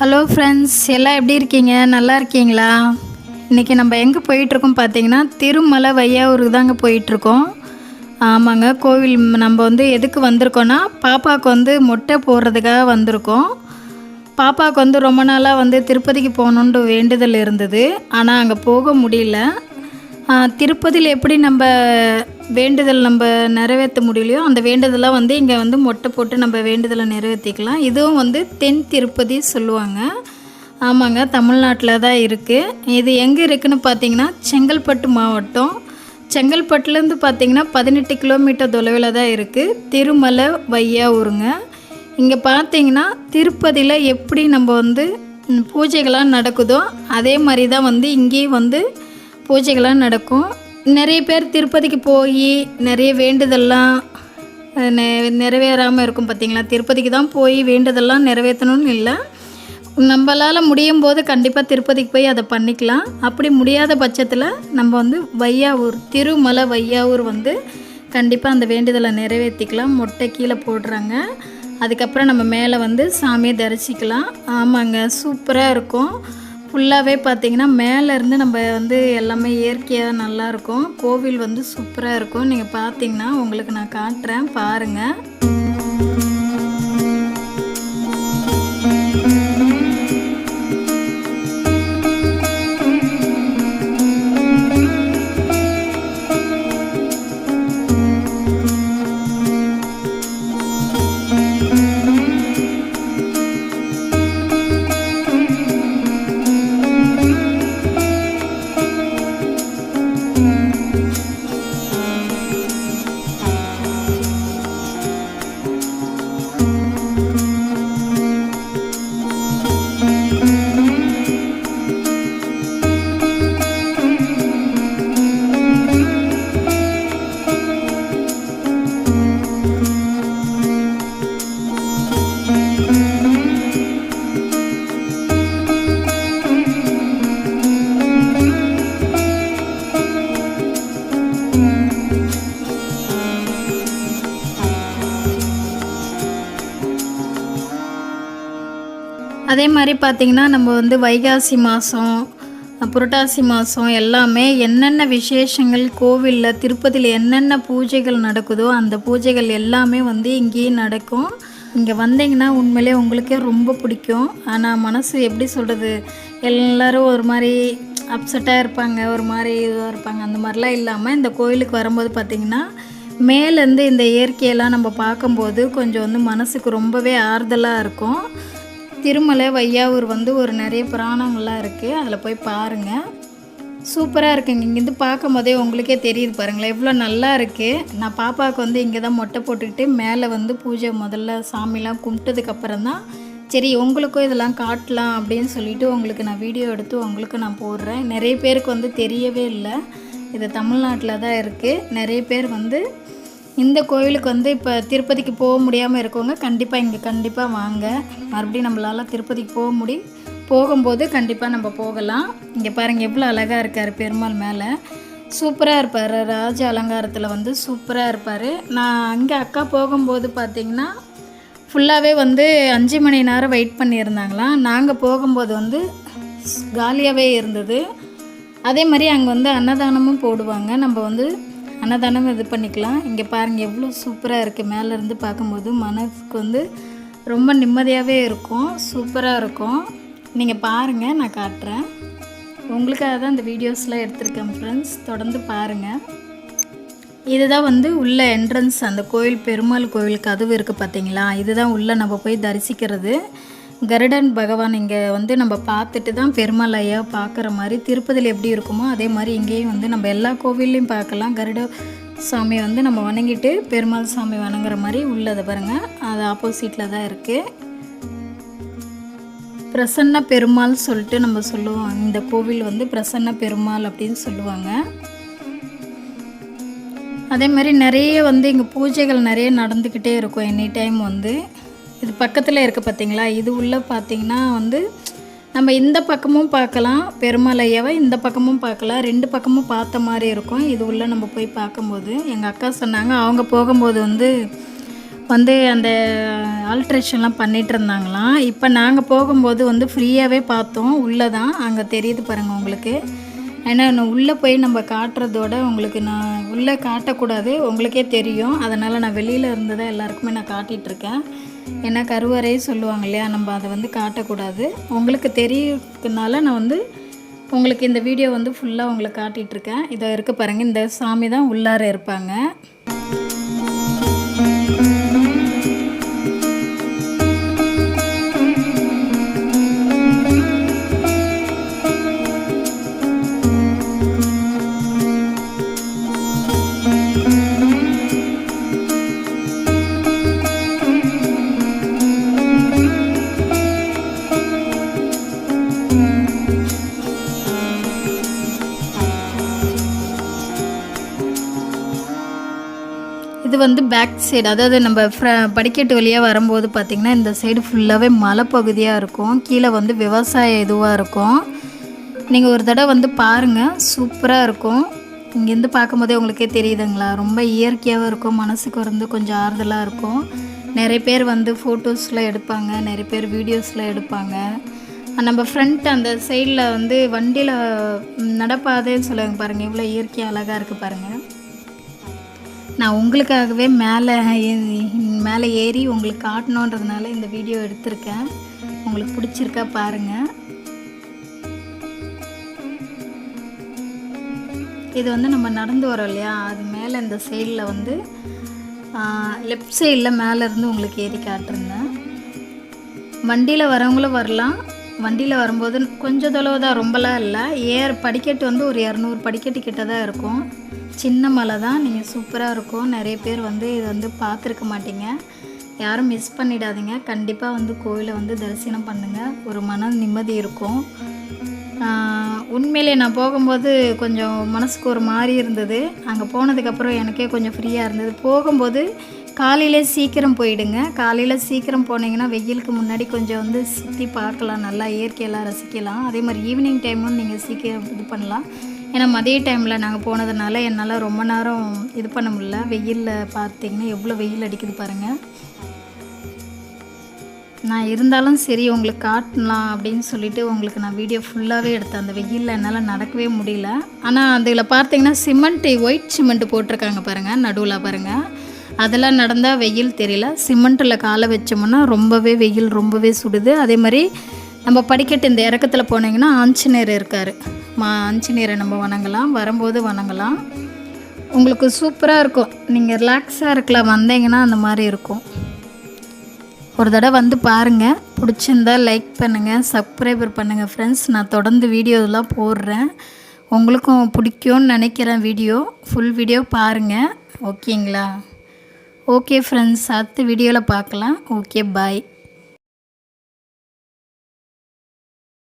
Hello friends எல்லாம் எப்படி இருக்கீங்க? நல்லா இருக்கீங்களா? இன்றைக்கி நம்ம எங்கே போயிட்டுருக்கோம் பார்த்தீங்கன்னா திருமலை வையாவூருக்கு தாங்க போயிட்டுருக்கோம். ஆமாங்க கோவில் நம்ம வந்து எதுக்கு வந்திருக்கோன்னா பாப்பாவுக்கு வந்து மொட்டை போடுறதுக்காக வந்திருக்கோம். பாப்பாவுக்கு வந்து ரொம்ப நாளாக வந்து திருப்பதிக்கு போகணுன்ட்டு வேண்டுதல் இருந்தது. ஆனால் அங்கே போக முடியல. திருப்பதியில் எப்படி நம்ம வேண்டுதல் நம்ம நிறைவேற்ற முடியலையோ அந்த வேண்டுதலாக வந்து இங்கே வந்து மொட்டை போட்டு நம்ம வேண்டுதலை நிறைவேற்றிக்கலாம். இதுவும் வந்து தென் திருப்பதி சொல்லுவாங்க. ஆமாங்க தமிழ்நாட்டில் தான் இருக்குது இது எங்கே இருக்குதுன்னு பார்த்தீங்கன்னா செங்கல்பட்டு மாவட்டம். செங்கல்பட்டுலேருந்து பார்த்தீங்கன்னா பதினெட்டு கிலோமீட்டர் தொலைவில் தான் இருக்குது திருமலை வையாவூருங்க. இங்கே பார்த்தீங்கன்னா திருப்பதியில் எப்படி நம்ம வந்து பூஜைகளாக நடக்குதோ அதே மாதிரி தான் வந்து இங்கேயும் வந்து பூஜைகள்லாம் நடக்கும். நிறைய பேர் திருப்பதிக்கு போய் நிறைய வேண்டுதல்லாம் நெ- நிறைவேறாமல் இருக்கும் பார்த்தீங்களா திருப்பதிக்கு தான் போய் வேண்டுதல்லாம் நிறைவேற்றணும்னு இல்லை. நம்மளால் முடியும் போது கண்டிப்பாக திருப்பதிக்கு போய் அதை பண்ணிக்கலாம். அப்படி முடியாத பட்சத்தில் நம்ம வந்து வையாவூர் திருமலை வையாவூர் வந்து கண்டிப்பாக அந்த வேண்டுதலை நிறைவேற்றிக்கலாம். மொட்டை கீழே போடுறாங்க. அதுக்கப்புறம் நம்ம மேலே வந்து சாமியை தரிசிக்கலாம். ஆமாங்க சூப்பராக இருக்கும். ஃபுல்லாகவே பார்த்தீங்கன்னா மேலேருந்து நம்ம வந்து எல்லாமே இயற்கையாக நல்லாயிருக்கும் கோவில் வந்து சூப்பராக இருக்கும். நீங்கள் பார்த்தீங்கன்னா உங்களுக்கு நான் காட்டுறேன். பாருங்கள் அதே மாதிரி பார்த்திங்கன்னா நம்ம வந்து வைகாசி மாதம் புரட்டாசி மாதம் எல்லாமே என்னென்ன விசேஷங்கள் கோவிலில் திருப்பதியில் என்னென்ன பூஜைகள் நடக்குதோ அந்த பூஜைகள் எல்லாமே வந்து இங்கேயே நடக்கும். இங்கே வந்தீங்கன்னா உண்மையிலே உங்களுக்கே ரொம்ப பிடிக்கும். ஆனால் மனசு எப்படி சொல்கிறது எல்லோரும் ஒரு மாதிரி அப்செட்டாக இருப்பாங்க ஒரு மாதிரி இதுவாக இருப்பாங்க. அந்த மாதிரிலாம் இல்லாமல் இந்த கோயிலுக்கு வரும்போது பார்த்திங்கன்னா மேலேருந்து இந்த இயற்கையெல்லாம் நம்ம பார்க்கும்போது கொஞ்சம் வந்து மனசுக்கு ரொம்பவே ஆறுதலாக இருக்கும். திருமலை வையாவூர் வந்து ஒரு நிறைய புராணங்கள்லாம் இருக்குது அதில் போய் பாருங்கள் சூப்பராக இருக்குங்க இங்கேருந்து பார்க்கும் போதே உங்களுக்கே தெரியுது பாருங்களேன். எவ்வளோ நல்லா இருக்குது நான் பாப்பாவுக்கு வந்து இங்கே தான் மொட்டை போட்டுக்கிட்டு மேலே வந்து பூஜை முதல்ல சாமிலாம் கும்பிட்டதுக்கப்புறம் தான் சரி உங்களுக்கும் இதெல்லாம் காட்டலாம் அப்படின்னு சொல்லிட்டு உங்களுக்கு நான் வீடியோ எடுத்து உங்களுக்கு நான் போடுறேன். நிறைய பேருக்கு வந்து தெரியவே இல்லை. இது தமிழ்நாட்டில் தான் இருக்குது நிறைய பேர் வந்து இந்த கோவிலுக்கு வந்து இப்போ திருப்பதிக்கு போக முடியாமல் இருக்கவங்க கண்டிப்பாக இங்கே கண்டிப்பாக வாங்க. மறுபடியும் நம்மளால் திருப்பதிக்கு போக முடியும் போகும்போது கண்டிப்பாக நம்ம போகலாம். இங்கே பாருங்கள் எவ்வளோ அழகாக இருக்கார் பெருமாள் மேலே. சூப்பராக இருப்பார். ராஜ அலங்காரத்தில் வந்து சூப்பராக இருப்பார். நான் அங்கே அக்கா போகும்போது பார்த்திங்கன்னா ஃபுல்லாகவே வந்து அஞ்சு மணி நேரம் வெயிட் பண்ணியிருந்தாங்களாம். நாங்கள் போகும்போது வந்து காலியாகவே இருந்தது. அதே மாதிரி அங்கே வந்து அன்னதானமும் போடுவாங்க. நம்ம வந்து அன்னதானம் இது பண்ணிக்கலாம். இங்கே பாருங்கள் எவ்வளோ சூப்பராக இருக்குது மேலேருந்து பார்க்கும்போது மனதுக்கு வந்து ரொம்ப நிம்மதியாகவே இருக்கும். சூப்பராக இருக்கும். நீங்கள் பாருங்கள் நான் காட்டுறேன். உங்களுக்காக தான் இந்த வீடியோஸ்லாம் எடுத்திருக்கேன் ஃப்ரெண்ட்ஸ் தொடர்ந்து பாருங்கள் இதுதான் வந்து உள்ள என்ட்ரன்ஸ் அந்த கோயில் பெருமாள் கோயிலுக்கு கதவு இருக்குது பார்த்தீங்களா இதுதான் உள்ளே நம்ம போய் தரிசிக்கிறது. கருடன் பகவான் இங்கே வந்து நம்ம பார்த்துட்டு தான் பெருமாள் ஐயா பார்க்குற மாதிரி திருப்பதியில் எப்படி இருக்குமோ அதே மாதிரி இங்கேயும் வந்து நம்ம எல்லா கோவில்லையும் பார்க்கலாம். கருட சாமி வந்து நம்ம வணங்கிட்டு பெருமாள் சாமி வணங்குற மாதிரி உள்ளதை பாருங்கள் அது ஆப்போசிட்டில் தான் இருக்குது பிரசன்ன பெருமாள் சொல்லிட்டு நம்ம சொல்லுவோம். இந்த கோவில் வந்து பிரசன்ன பெருமாள் அப்படின்னு சொல்லுவாங்க. அதே மாதிரி நிறைய வந்து இங்கே பூஜைகள் நிறைய நடந்துக்கிட்டே இருக்கும். எனி டைம் வந்து இது பக்கத்தில் இருக்குது பார்த்தீங்களா இது உள்ளே பார்த்தீங்கன்னா வந்து நம்ம இந்த பக்கமும் பார்க்கலாம். பெருமலையவை இந்த பக்கமும் பார்க்கலாம். ரெண்டு பக்கமும் பார்த்த மாதிரி இருக்கும். இது உள்ளே நம்ம போய் பார்க்கும்போது எங்கள் அக்கா சொன்னாங்க அவங்க போகும்போது வந்து வந்து அந்த ஆல்ட்ரேஷன்லாம் பண்ணிட்டு இருந்தாங்களாம். இப்போ நாங்கள் போகும்போது வந்து ஃப்ரீயாகவே பார்த்தோம். உள்ளே தான் அங்கே தெரியுது பாருங்கள் உங்களுக்கு. ஏன்னா நான் உள்ளே போய் நம்ம காட்டுறதோட உங்களுக்கு நான் உள்ளே காட்டக்கூடாது. உங்களுக்கே தெரியும். அதனால் நான் வெளியில் இருந்ததை எல்லாருக்குமே நான் காட்டிகிட்ருக்கேன் ஏன்னா கருவறை சொல்லுவாங்க இல்லையா? நம்ம அதை வந்து காட்டக்கூடாது. உங்களுக்கு தெரியறதுனால நான் வந்து உங்களுக்கு இந்த வீடியோ வந்து ஃபுல்லாக உங்களுக்கு காட்டிகிட்ருக்கேன் இதை இருக்க பாருங்கள் இந்த சாமி தான் உள்ளார இருப்பாங்க. வந்து பேக் சைடு அதாவது நம்ம ஃப்ர படிக்கட்டு வழியாக வரும்போது பார்த்திங்கன்னா இந்த சைடு ஃபுல்லாகவே மலைப்பகுதியாக இருக்கும். கீழே வந்து விவசாயம் இதுவாக இருக்கும். நீங்கள் ஒரு தடவை வந்து பாருங்கள் சூப்பராக இருக்கும். இங்கேருந்து பார்க்கும்போதே உங்களுக்கே தெரியுதுங்களா? ரொம்ப இயற்கையாகவும் இருக்கும். மனசுக்கு வந்து கொஞ்சம் ஆறுதலாக இருக்கும். நிறைய பேர் வந்து ஃபோட்டோஸ்லாம் எடுப்பாங்க. நிறைய பேர் வீடியோஸ்லாம் எடுப்பாங்க. நம்ம ஃப்ரண்ட் அந்த சைடில் வந்து வண்டியில் நடப்பாதேன்னு சொல்லுவாங்க பாருங்கள் இவ்வளோ இயற்கையாக அழகாக இருக்குது பாருங்கள் நான் உங்களுக்காகவே மேலே மேலே ஏறி உங்களுக்கு காட்டணுன்றதுனால இந்த வீடியோ எடுத்திருக்கேன். உங்களுக்கு பிடிச்சிருக்கா பாருங்கள் இது வந்து நம்ம நடந்து வரோம் இல்லையா? அது மேலே இந்த சைடில் வந்து லெஃப்ட் சைடில் மேலே இருந்து உங்களுக்கு ஏறி காட்டிருந்தேன். வண்டியில் வரவங்களும் வரலாம். வண்டியில் வரும்போது கொஞ்சம் தொலைவு தான் ரொம்பலாம் இல்லை. ஏர் படிக்கட்டு வந்து ஒரு இரநூறு படிக்கட்டு கிட்ட தான் இருக்கும். சின்ன மலை தான். நீங்கள் சூப்பராக இருக்கும். நிறைய பேர் வந்து இது வந்து பார்த்துருக்க மாட்டீங்க. யாரும் மிஸ் பண்ணிடாதீங்க. கண்டிப்பாக வந்து கோவிலை வந்து தரிசனம் பண்ணுங்கள் ஒரு மன நிம்மதி இருக்கும். உண்மையிலே நான் போகும்போது கொஞ்சம் மனசுக்கு ஒரு மாதிரி இருந்தது. அங்கே போனதுக்கப்புறம் எனக்கே கொஞ்சம் ஃப்ரீயாக இருந்தது. போகும்போது காலையிலே சீக்கிரம் போயிடுங்க. காலையில் சீக்கிரம் போனீங்கன்னா வெயிலுக்கு முன்னாடி கொஞ்சம் வந்து சுற்றி பார்க்கலாம். நல்லா இயற்கையெல்லாம் ரசிக்கலாம். அதே மாதிரி ஈவினிங் டைமும் நீங்கள் சீக்கிரம் இது பண்ணலாம். ஏன்னா மதிய டைமில் நாங்கள் போனதுனால என்னால் ரொம்ப நேரம் இது பண்ண முடியல. வெயிலில் பார்த்தீங்கன்னா எவ்வளோ வெயில் அடிக்குது பாருங்கள் நான் இருந்தாலும் சரி உங்களுக்கு காட்டலாம் அப்படின்னு சொல்லிட்டு உங்களுக்கு நான் வீடியோ ஃபுல்லாகவே எடுத்தேன். அந்த வெயிலில் என்னால் நடக்கவே முடியல. ஆனால் அதில் பார்த்தீங்கன்னா சிமெண்ட்டு ஒயிட் சிமெண்ட் போட்டிருக்காங்க பாருங்கள் நடுவில் பாருங்கள் அதெல்லாம் நடந்தால் வெயில் தெரியல. சிமெண்ட்டில் காலை வச்சோம்னா ரொம்பவே வெயில் ரொம்பவே சுடுது. அதே மாதிரி நம்ம படிக்கட்டு இந்த இறக்கத்தில் போனீங்கன்னா ஆஞ்சநேயர் இருக்கார். மா ஆஞ்சநேயரை நம்ம வணங்கலாம். வரும்போது வணங்கலாம். உங்களுக்கு சூப்பராக இருக்கும். நீங்கள் ரிலாக்ஸாக இருக்கலாம். வந்தீங்கன்னா அந்த மாதிரி இருக்கும். ஒரு தடவை வந்து பாருங்கள் பிடிச்சிருந்தா லைக் பண்ணுங்கள் சப்ஸ்கிரைபர் பண்ணுங்கள் ஃப்ரெண்ட்ஸ் நான் தொடர்ந்து வீடியோலாம் போடுறேன். உங்களுக்கும் பிடிக்கும்னு நினைக்கிறேன் வீடியோ. ஃபுல் வீடியோ பாருங்கள் ஓகேங்களா? ஓகே ஃப்ரெண்ட்ஸ் அடுத்த வீடியோவில் பார்க்கலாம். Okay bye